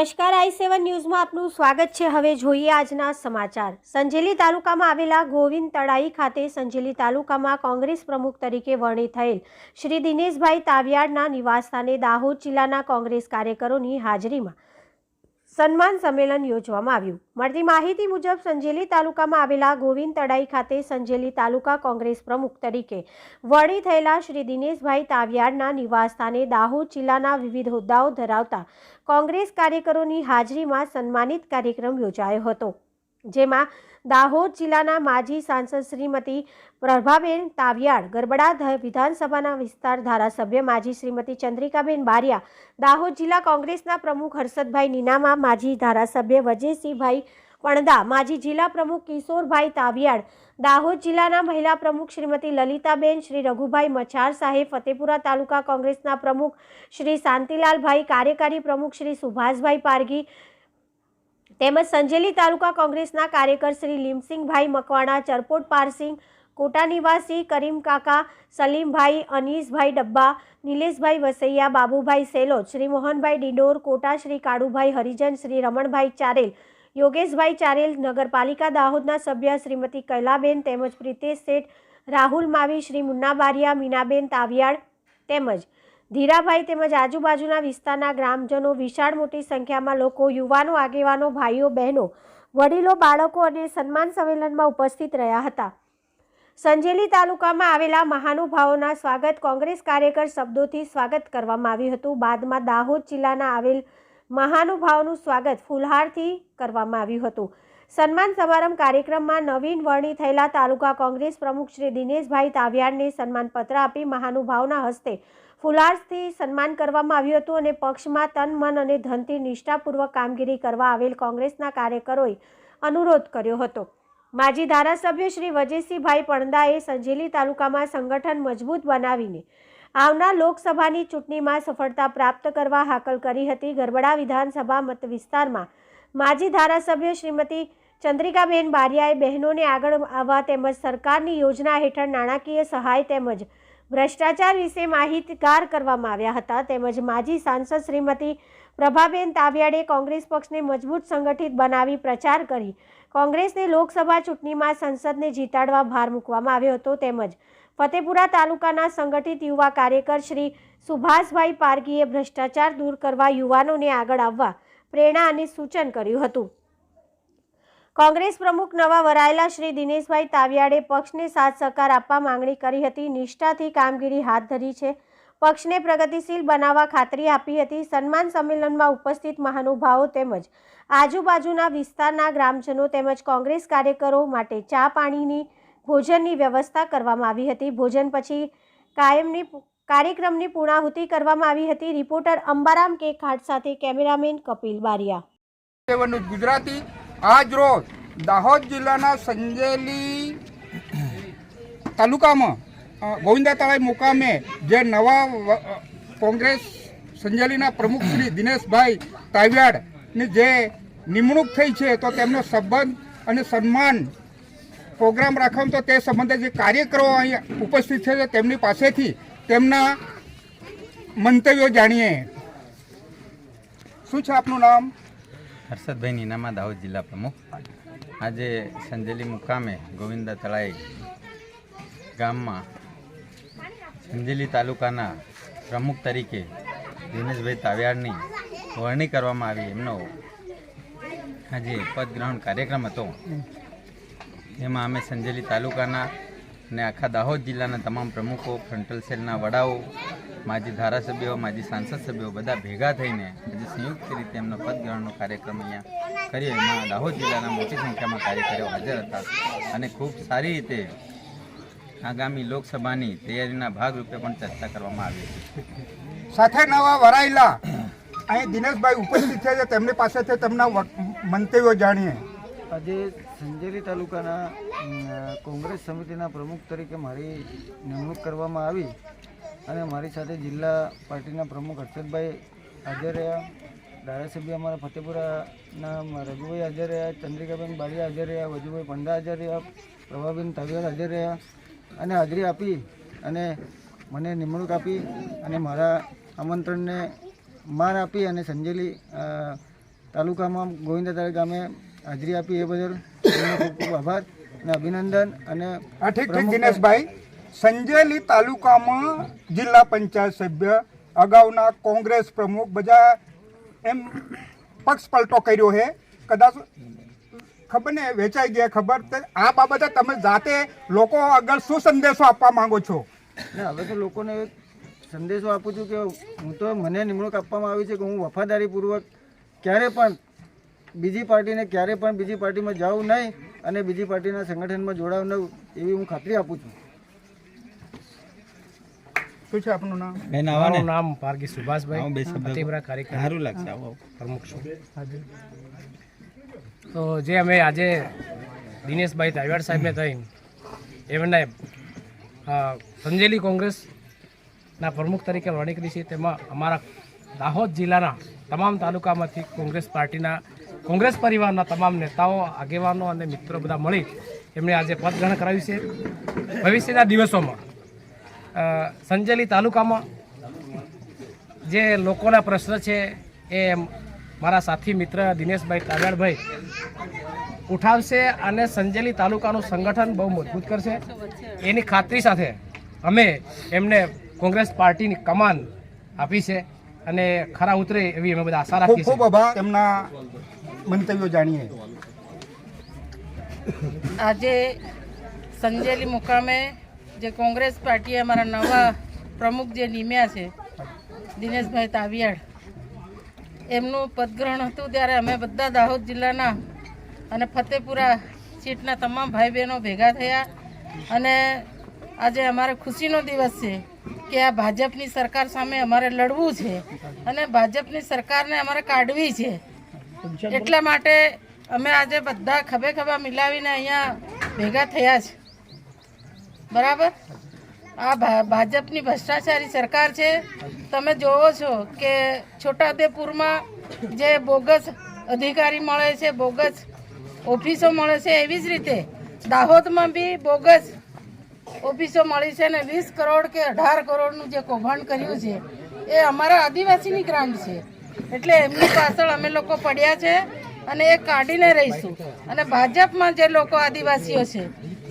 નમસ્કાર, આઈ સેવન ન્યૂઝમાં આપનું સ્વાગત છે. હવે જોઈએ આજના સમાચાર. સંજેલી તાલુકામાં આવેલા ગોવિંદ તળાઈ ખાતે સંજેલી તાલુકામાં કોંગ્રેસ પ્રમુખ તરીકે વરણી થયેલ શ્રી દિનેશભાઈ તાવિયાડના નિવાસસ્થાને દાહોદ જિલ્લાના કોંગ્રેસ કાર્યકરોની હાજરીમાં સન્માન સંમેલન યોજવામાં આવ્યું. મળતી માહિતી મુજબ સંજેલી તાલુકામાં આવેલા ગોવિંદ તળાઈ ખાતે સંજેલી તાલુકા કોંગ્રેસ પ્રમુખ તરીકે વરણી થયેલા શ્રી દિનેશભાઈ તાવિયાડના નિવાસસ્થાને દાહોદ જિલ્લાના વિવિધ હોદ્દાઓ ધરાવતા કોંગ્રેસ કાર્યકરોની હાજરીમાં સન્માનિત કાર્યક્રમ યોજાયો હતો. જેમાં દાહોદ જિલ્લાના માજી સાંસદ શ્રીમતી પ્રભાબેન તાવિયાડ ગરબડા વિધાનસભાના વિસ્તાર ધારાસભ્ય માજી શ્રીમતી ચંદ્રિકાબેન બારિયા, દાહોદ જિલ્લા કોંગ્રેસના પ્રમુખ હર્ષદભાઈ નીનામા, માજી ધારાસભ્ય વજયસિંહભાઈ પણદા માજી જિલ્લા પ્રમુખ કિશોરભાઈ તાવિયાડ દાહોદ જિલ્લાના મહિલા પ્રમુખ શ્રીમતી લલિતાબેન, શ્રી રઘુભાઈ મચાર સાહેબ, ફતેપુરા તાલુકા કોંગ્રેસના પ્રમુખ શ્રી શાંતિલાલભાઈ, કાર્યકારી પ્રમુખ શ્રી સુભાષભાઈ પારગી તેમજ સંજેલી તાલુકા કોંગ્રેસના કાર્યકર શ્રી લીમસિંહભાઈ મકવાણા, ચરપોટ પારસિંગ કોટા નિવાસી કરીમ કાકા, સલીમભાઈ અનીસભાઈ ડબ્બા, નિલેશભાઈ વસૈયા, બાબુભાઈ સેલોદ શ્રી મોહનભાઈ ડિંડોર, કોટા શ્રી કાળુભાઈ હરિજન, શ્રી રમણભાઈ ચારેલ, યોગેશભાઈ ચારેલ, નગરપાલિકા દાહોદના સભ્ય શ્રીમતી કૈલાબેન તેમજ પ્રિતેશ શેઠ, રાહુલ માવી, શ્રી મુન્ના બારિયા મીનાબેન તાવિયાડ તેમજ ધીરાભાઈ તેમજ આજુબાજુના વિસ્તારના ગ્રામજનો વિશાળ મોટી સંખ્યામાં લોકો, યુવાનો, આગેવાનો, ભાઈઓ, બહેનો, વડીલો, બાળકો અને સન્માન સંમેલનમાં ઉપસ્થિત રહ્યા હતા. સંજેલી તાલુકામાં આવેલા મહાનુભાવોના સ્વાગત કોંગ્રેસ કાર્યકર શબ્દોથી સ્વાગત કરવામાં આવ્યું હતું. બાદમાં દાહોદ જિલ્લાના આવેલ મહાનુભાવોનું સ્વાગત ફૂલહારથી કરવામાં આવ્યું હતું. સન્માન સમારંભ કાર્યક્રમમાં નવીન વરણી થયેલા તાલુકા કોંગ્રેસ પ્રમુખ શ્રી દિનેશભાઈ તાવ્યાડને સન્માનપત્ર આપી મહાનુભાવના હસ્તે ફુલારથી સન્માન કરવામાં આવ્યું હતું અને પક્ષમાં તન, મન અને ધનથી નિષ્ઠાપૂર્વક કામગીરી કરવા આવેલ કોંગ્રેસના કાર્યકરોએ અનુરોધ કર્યો હતો. માજી ધારાસભ્ય શ્રી વજયસિંહભાઈ પણદાએ સંજેલી તાલુકામાં સંગઠન મજબૂત બનાવીને આવનાર લોકસભાની ચૂંટણીમાં સફળતા પ્રાપ્ત કરવા હાકલ કરી હતી. ગરબડા વિધાનસભા મત વિસ્તારમાં માજી ધારાસભ્ય શ્રીમતી ચંદ્રિકાબેન બારિયાએ બહેનોને આગળ આવવા તેમજ સરકારની યોજના હેઠળ નાણાકીય સહાય તેમજ ભ્રષ્ટાચાર વિશે માહિતગાર કરવામાં આવ્યા હતા. તેમજ માજી સાંસદ શ્રીમતી પ્રભાબેન તાવિયાડે કોંગ્રેસ પક્ષને મજબૂત સંગઠિત બનાવી પ્રચાર કરી. કોંગ્રેસને લોકસભા ચૂંટણીમાં સંસદને જીતાડવા ભાર મૂકવામાં આવ્યો હતો. તેમજ ફતેપુરા તાલુકાના સંગઠિત યુવા કાર્યકર શ્રી સુભાષભાઈ પારગીએ ભ્રષ્ટાચાર દૂર કરવા યુવાનોને આગળ આવવા પ્રેરણા અને સૂચન કર્યું હતું. કોંગ્રેસ પ્રમુખ નવા વરાયેલા શ્રી દિનેશભાઈ તાવિયાડે પક્ષને સાથ સહકાર આપવા માંગણી કરી હતી. નિષ્ઠાથી કામગીરી હાથ ધરી છે. પક્ષને પ્રગતિશીલ બનાવવા ખાતરી આપી હતી. સન્માન સંમેલનમાં ઉપસ્થિત મહાનુભાવો તેમજ આજુબાજુના વિસ્તારના ગ્રામજનો તેમજ કોંગ્રેસ કાર્યકરો માટે ચા પાણીની ભોજનની વ્યવસ્થા કરવામાં આવી હતી. ભોજન પછી કાયમની કાર્યક્રમની પૂર્ણાહુતિ કરવામાં આવી હતી. રિપોર્ટર અંબારામ કે ખાટ સાથે કેમેરામેન કપિલ બારિયા. ગુજરાતી આજ રોજ દાહોદ જિલ્લાના સંજેલી તાલુકામાં ગોવિંદા તળાઈ મુકામે જે નવા કોંગ્રેસ સંજેલીના પ્રમુખ શ્રી દિનેશભાઈ તાવ્યાડની જે નિમણૂક થઈ છે, તો તેમનો સંબંધ અને સન્માન પ્રોગ્રામ રાખવામાં તો તે સંબંધે જે કાર્યકરો અહીંયા ઉપસ્થિત છે તેમની પાસેથી તેમના મંતવ્યો જાણીએ. શું છે આપનું નામ? હર્ષદભાઈ નીનામા દાહોદ જિલ્લા પ્રમુખ. આજે સંજેલી મુકામે ગોવિંદા તળાઈ ગામમાં સંજેલી તાલુકાના પ્રમુખ તરીકે દિનેશભાઈ તાવિયાડની વરણી કરવામાં આવી. એમનો આજે પદગ્રહણ કાર્યક્રમ હતો. એમાં અમે સંજેલી તાલુકાના અને આખા દાહોદ જિલ્લાના તમામ પ્રમુખો ફ્રન્ટલ સેલના વડાઓ માજી ધારાસભ્યો માજી સાંસદ સભ્યો બધા ભેગા થઈને આજે સંયુક્ત રીતે એમનો પદગ્રહણનો કાર્યક્રમ અહીંયા કર્યો એમાં દાહોદ જિલ્લાના મોટી સંખ્યામાં કાર્યકરો હાજર હતા અને ખૂબ સારી રીતે આગામી લોકસભાની તૈયારીના ભાગરૂપે પણ ચર્ચા કરવામાં આવી હતી. સાથે નવા વરાયેલા. અહીં દિનેશભાઈ ઉપસ્થિત છે તેમની પાસેથી તેમના મંતવ્યો જાણીએ. આજે સંજેલી તાલુકાના કોંગ્રેસ સમિતિના પ્રમુખ તરીકે મારી નિમણૂક કરવામાં આવી. અને મારી સાથે જિલ્લા પાર્ટીના પ્રમુખ હર્ષદભાઈ હાજર રહ્યા ધારાસભ્ય અમારા ફતેપુરાના રઘુભાઈ હાજર રહ્યા ચંદ્રિકાબેન બારિયા હાજર રહ્યા વજુભાઈ પંડા હાજર રહ્યા પ્રભાબેન તાવિયાર હાજર રહ્યા અને હાજરી આપી અને મને નિમણૂક આપી અને મારા આમંત્રણને માન આપી અને સંજેલી તાલુકામાં ગોવિંદાતાળી ગામે હાજરી આપી એ બદલ ખૂબ ખૂબ આભાર અને અભિનંદન અને દિનેશભાઈ. સંજેલી તાલુકામાં જિલ્લા પંચાયત સભ્ય, અગાઉના કોંગ્રેસ પ્રમુખ, બધા એમ પક્ષ પલટો કર્યો છે. કદાચ ખબર ને વેચાઈ ગયા ખબર આ બાબતે તમે જાતે લોકો આગળ શું સંદેશો આપવા માંગો છો? હવે તો લોકોને સંદેશો આપું છું કે હું તો મને નિમણૂક આપવામાં આવી છે કે હું વફાદારીપૂર્વક ક્યારે પણ બીજી પાર્ટીને ક્યારે પણ બીજી પાર્ટીમાં જાઉં નહીં અને બીજી પાર્ટીના સંગઠનમાં જોડાવ નહીં, એવી હું ખાતરી આપું છું. શું છે આપનું નામ? બેન આવો ને નામ પારગી સુભાષભાઈ. બે શબ્દ કાર્યક્રમ સારું લાગશે આવો. પ્રમુખ છું. તો જે અમે આજે દિનેશભાઈ તાયવાડ સાહેબને થઈ એમને સંજેલી કોંગ્રેસના પ્રમુખ તરીકે વરણી કરી છે. તેમાં અમારા દાહોદ જિલ્લાના તમામ તાલુકામાંથી કોંગ્રેસ પાર્ટીના કોંગ્રેસ પરિવારના તમામ નેતાઓ આગેવાનો અને મિત્રો બધા મળી એમણે આજે પદગ્રહણ કરાવ્યું છે. ભવિષ્યના દિવસોમાં સંજેલી તાલુકામાં જે લોકોના પ્રશ્ન છે એ મારા સાથી મિત્ર દિનેશભાઈ તાવ્યાડભાઈ ઉઠાવશે અને સંજેલી તાલુકાનું સંગઠન બહુ મજબૂત કરશે. એની ખાતરી સાથે અમે એમને કોંગ્રેસ પાર્ટીની કમાન આપી છે અને ખરા ઉતરે એવી અમે બધા આશા રાખીએ ખૂબ છીએ. આભાર. તેમના મંતવ્યો જાણીએ. આજે સંજેલી મુકામે જે કોંગ્રેસ પાર્ટીએ અમારા નવા પ્રમુખ જે નિમ્યા છે, દિનેશભાઈ તાવિયાડ એમનું પદગ્રહણ હતું ત્યારે અમે બધા દાહોદ જિલ્લાના અને ફતેપુરા સીટના તમામ ભાઈ બહેનો ભેગા થયા અને આજે અમારે ખુશીનો દિવસ છે કે આ ભાજપની સરકાર સામે અમારે લડવું છે અને ભાજપની સરકારને અમારે કાઢવી છે. એટલા માટે અમે આજે બધા ખભે ખભા મિલાવીને અહીંયા ભેગા થયા છે. બરાબર? આ ભાજપની ભ્રષ્ટાચારી સરકાર છે. તમે જોવો છો કે છોટાઉદેપુરમાં જે બોગસ અધિકારી મળે છે, બોગસ ઓફિસો મળે છે, એવી જ રીતે દાહોદમાં બી બોગસ ઓફિસો મળી છે ને વીસ કરોડ કે અઢાર કરોડનું જે કૌભાંડ કર્યું છે, એ અમારા આદિવાસીની ગ્રાન્ટ છે. એટલે એમની પાછળ અમે લોકો પડ્યા છે અને એ કાઢીને રહીશું. અને ભાજપમાં જે લોકો આદિવાસીઓ છે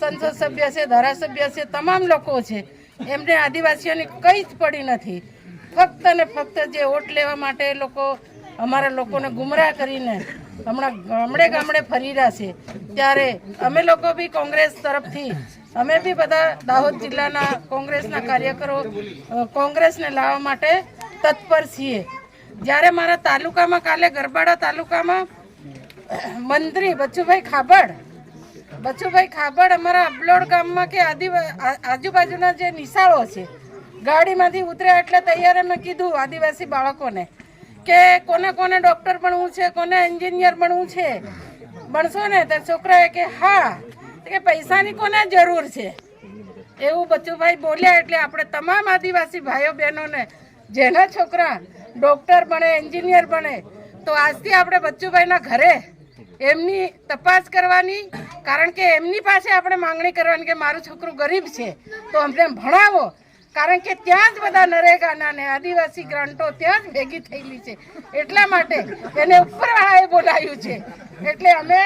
સંસદ સભ્ય છે, ધારાસભ્ય છે, તમામ લોકો છે. એમને આદિવાસીઓની કંઈ જ પડી નથી. ફક્ત ને ફક્ત જે વોટ લેવા માટે લોકો, અમારા લોકોને ગુમરાહ કરીને હમણાં ગામડે ગામડે ફરી રહ્યા છે. ત્યારે અમે લોકો બી કોંગ્રેસ તરફથી, અમે બી બધા દાહોદ જિલ્લાના કોંગ્રેસના કાર્યકરો કોંગ્રેસને લાવવા માટે તત્પર છીએ. જ્યારે મારા તાલુકામાં, કાલે ગરબાડા તાલુકામાં મંત્રી બચુભાઈ ખાબડ બચુભાઈ ખાબડ અમારા અબલોડ ગામમાં કે આજુબાજુના જે નિશાળો છે, ગાડીમાંથી ઉતર્યા એટલે તૈયાર મેં કીધું આદિવાસી બાળકોને કે કોને કોને ડૉક્ટર બનવું છે, કોને એન્જિનિયર બનવું છે બનશો ને તો છોકરાએ કે હા કે પૈસાની કોને જરૂર છે? એવું બચુભાઈ બોલ્યા એટલે આપણે તમામ આદિવાસી ભાઈઓ બહેનોને, જેના છોકરા ડૉક્ટર બને, એન્જિનિયર બને, તો આજથી આપણે બચ્ચુભાઈના ઘરે એમની તપાસ કરવાની કારણ કે એમની પાસે આપણે માંગણી કરવાની કે મારું છોકરું ગરીબ છે, તો અમને ભણાવો. કારણ કે ત્યાં જ બધા નરેગાના ને આદિવાસી ગ્રાન્ટો ત્યાં જ ભેગી થયેલી છે. એટલા માટે એને ઉપરવાળાએ બોલાવ્યું છે. એટલે અમે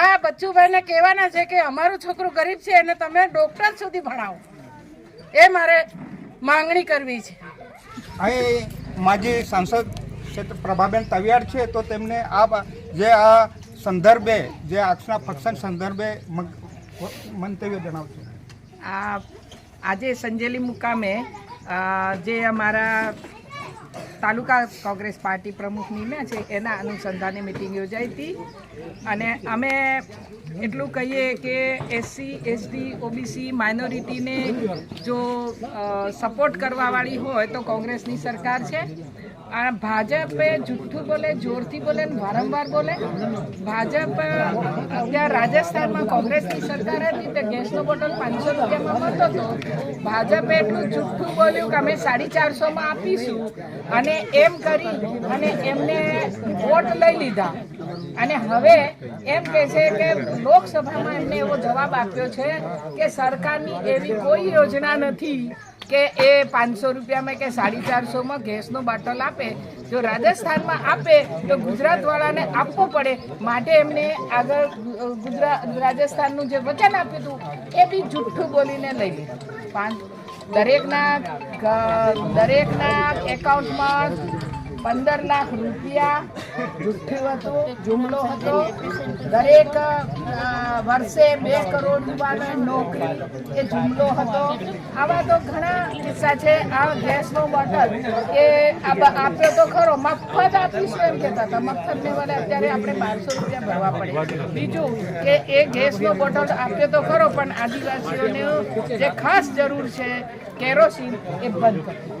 આ બચ્ચુભાઈને કહેવાના છે કે અમારું છોકરું ગરીબ છે, એને તમે ડોક્ટર સુધી ભણાવો. એ મારે માંગણી કરવી છે. અહીં માજી સાંસદ ક્ષેત્ર પ્રભાબેન તવિયાર છે, તો તેમને આ જે આ સંદર્ભે, જે આજના ફંક્શન સંદર્ભે મંતવ્ય જણાવશો. આ, આજે સંજેલી મુકામે જે અમારા તાલુકા કોંગ્રેસ પાર્ટી પ્રમુખ નિમ્યા છે, એના અનુસંધાને મિટિંગ યોજાઈ હતી. અને અમે એટલું કહીએ કે એસસી, એસટી, ઓબીસી માઇનોરિટીને જો સપોર્ટ કરવાવાળી હોય તો કોંગ્રેસની સરકાર છે. આ ભાજપે જુઠ્ઠું બોલે, જોરથી બોલે ને વારંવાર બોલે. ભાજપ અત્યારે રાજસ્થાનમાં કોંગ્રેસની સરકાર હતી, તે ગેસનો બોટલ પાંચસો રૂપિયામાં મળતો હતો. ભાજપે એટલું જુઠ્ઠું બોલ્યું કે અમે સાડી ચારસોમાં આપીશું. અને એમ કરી, અને એમને વોટ લઈ લીધા. અને હવે એમ કહે છે કે લોકસભામાં એમને એવો જવાબ આપ્યો છે કે સરકારની એવી કોઈ યોજના નથી કે એ પાંચસો રૂપિયામાં કે સાડી ચારસોમાં ગેસનો બોટલ આપે. જો રાજસ્થાનમાં આપે, તો ગુજરાતવાળાને આપવો પડે. માટે એમને આગળ ગુજરાત રાજસ્થાનનું જે વચન આપ્યું હતું, એ બી જુઠ્ઠું બોલીને લઈ લીધું. પાંચ, દરેકના દરેકના એકાઉન્ટમાં પંદર લાખ રૂપિયા હતું, જુમલો હતો. દરેક વર્ષે બે કરોડ યુવાનોને નોકરી એ જુમલો હતો. આવા તો ઘણા કિસ્સા છે. આ ગેસનો બોટલ આ- આપ્યો તો ખરો, મફત આપીશું એમ કહેતા હતા. મફત લેવાને અત્યારે આપણે બારસો રૂપિયા ભરવા પડે બીજું કે એ ગેસનો બોટલ આપ્યો તો ખરો, પણ આદિવાસીઓને જે ખાસ જરૂર છે, કેરોસીન એ બંધ કર્યું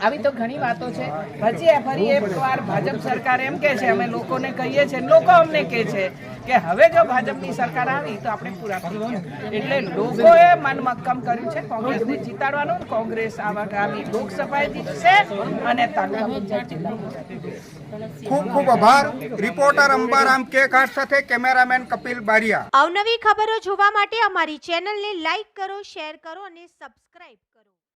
આવી તો ઘણી વાતો છે. હજી ફરી એક વાર ભાજપ સરકાર એમ કે છે અમે લોકોને કહીએ છીએ લોકો અમને કહે છે કે હવે જો ભાજપની સરકાર આવી તો આપણે પૂરા થઈ એટલે લોકોએ મન મક્કમ કર્યું છે કોંગ્રેસને જીતાડવાનું કોંગ્રેસ આવા આગામી લોકસભાએ જીતશે અને ખૂબ ખૂબ આભાર. રિપોર્ટર અંબારામ કે કાર સાથે કેમેરામેન કપિલ બારિયા. અવનવી ખબરો જોવા માટે અમારી ચેનલને લાઈક કરો શેર કરો અને સબસ્ક્રાઇબ